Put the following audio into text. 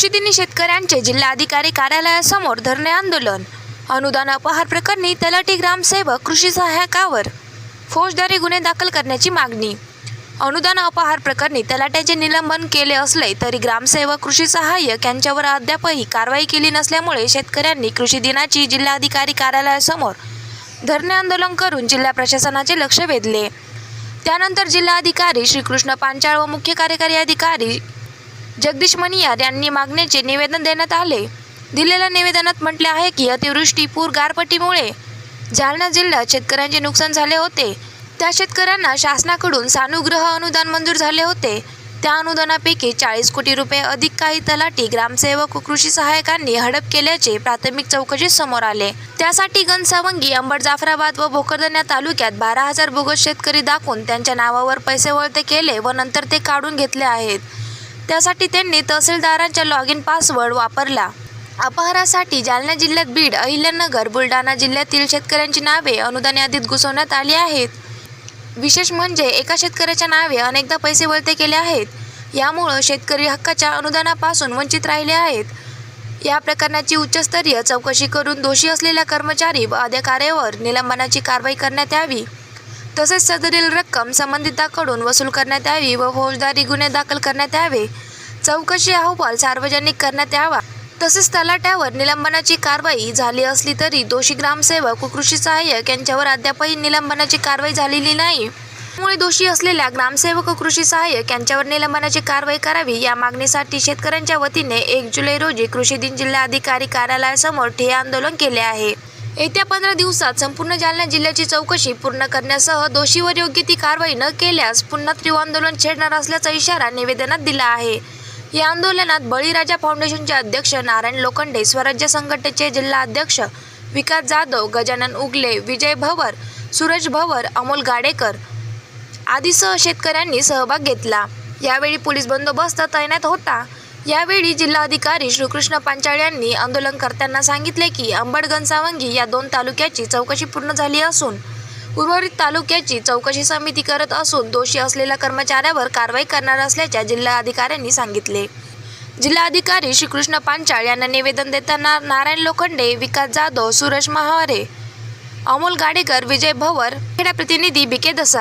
कृषीदिनी शेतकऱ्यांचे जिल्हाधिकारी कार्यालयासमोर धरणे आंदोलन. अनुदान अपहार प्रकरणी तलाठी ग्रामसेवक कृषी सहाय्यकावर फौजदारी गुन्हे दाखल करण्याची मागणी. अनुदान अपहार प्रकरणी तलाट्याचे निलंबन केले असले तरी ग्रामसेवक कृषी सहाय्यक यांच्यावर अद्यापही कारवाई केली नसल्यामुळे शेतकऱ्यांनी कृषी दिनाची जिल्हाधिकारी कार्यालयासमोर धरणे आंदोलन करून जिल्हा प्रशासनाचे लक्ष वेधले. त्यानंतर जिल्हाधिकारी श्रीकृष्ण पांचाळ व मुख्य कार्यकारी अधिकारी जगदीश मनियार यांनी मागण्याचे निवेदन देण्यात आले. दिलेल्या निवेदनात म्हटले आहे की अतिवृष्टी पूर गारपट्टीमुळे जालना जिल्ह्यात शेतकऱ्यांचे नुकसान झाले होते. त्या शेतकऱ्यांना शासनाकडून सानुग्रह अनुदान मंजूर झाले होते. त्या अनुदानापैकी चाळीस कोटी रुपये अधिक काही तलाठी ग्रामसेवक कृषी सहायकांनी हडप केल्याचे प्राथमिक चौकशीत समोर आले. त्यासाठी गणसावंगी अंबड जाफराबाद व भोकरदन या तालुक्यात बारा हजार बोगस शेतकरी दाखवून त्यांच्या नावावर पैसे वळते केले व नंतर ते काढून घेतले आहेत. त्यासाठी त्यांनी तहसीलदारांच्या लॉग इन पासवर्ड वापरला. अपहारासाठी जालना जिल्ह्यात बीड अहिल्यानगर बुलढाणा जिल्ह्यातील शेतकऱ्यांची नावे अनुदान यादीत घुसवण्यात आली आहेत. विशेष म्हणजे एका शेतकऱ्याच्या नावे अनेकदा पैसे वळते केले आहेत. यामुळं शेतकरी हक्काच्या अनुदानापासून वंचित राहिले आहेत. या प्रकरणाची उच्चस्तरीय चौकशी करून दोषी असलेल्या कर्मचारी व अधिकाऱ्यावर निलंबनाची कारवाई करण्यात यावी. तसेच सदरील रक्कम संबंधिताकडून वसूल करण्यात यावी व फौजदारी गुन्हे दाखल करण्यात यावे. चौकशी अहवाल सार्वजनिक करण्यात यावा. तसेच तलाट्यावर निलंबनाची कारवाई झाली असली तरी दोषी ग्रामसेवक व कृषी सहाय्यक यांच्यावर अद्यापही निलंबनाची कारवाई झालेली नाही. त्यामुळे दोषी असलेल्या ग्रामसेवक व कृषी सहाय्यक यांच्यावर निलंबनाची कारवाई करावी या मागणीसाठी शेतकऱ्यांच्या वतीने एक जुलै रोजी कृषी दिन जिल्हाधिकारी कार्यालयासमोर ठिय्या आंदोलन केले आहे. येत्या पंधरा दिवसात संपूर्ण जालना जिल्ह्याची चौकशी पूर्ण करण्यासह दोषीवर योग्य ती कारवाई न केल्यास पुन्हा त्रिव आंदोलन छेडणार असल्याचा इशारा निवेदनात दिला आहे. या आंदोलनात बळीराजा फाउंडेशनचे अध्यक्ष नारायण लोखंडे स्वराज्य संघटनेचे जिल्हा अध्यक्ष विकास जाधव गजानन उगले विजय भवर सूरज भवर अमोल गाडेकर आदीसह शेतकऱ्यांनी सहभाग घेतला. यावेळी पोलीस बंदोबस्त तैनात होता. यावेळी जिल्हाधिकारी श्रीकृष्ण पांचाळ यांनी आंदोलनकर्त्यांना सांगितले की अंबडगण सावंगी या दोन तालुक्याची चौकशी पूर्ण झाली असून उर्वरित तालुक्याची चौकशी समिती करत असून दोषी असलेल्या कर्मचाऱ्यावर कारवाई करणार असल्याच्या जिल्हाधिकाऱ्यांनी सांगितले. जिल्हाधिकारी श्रीकृष्ण पांचाळ यांना निवेदन देताना नारायण लोखंडे विकास जाधव सुरेश महावारे अमोल गाडेकर विजय भवर क्रीडा प्रतिनिधी बी के दसा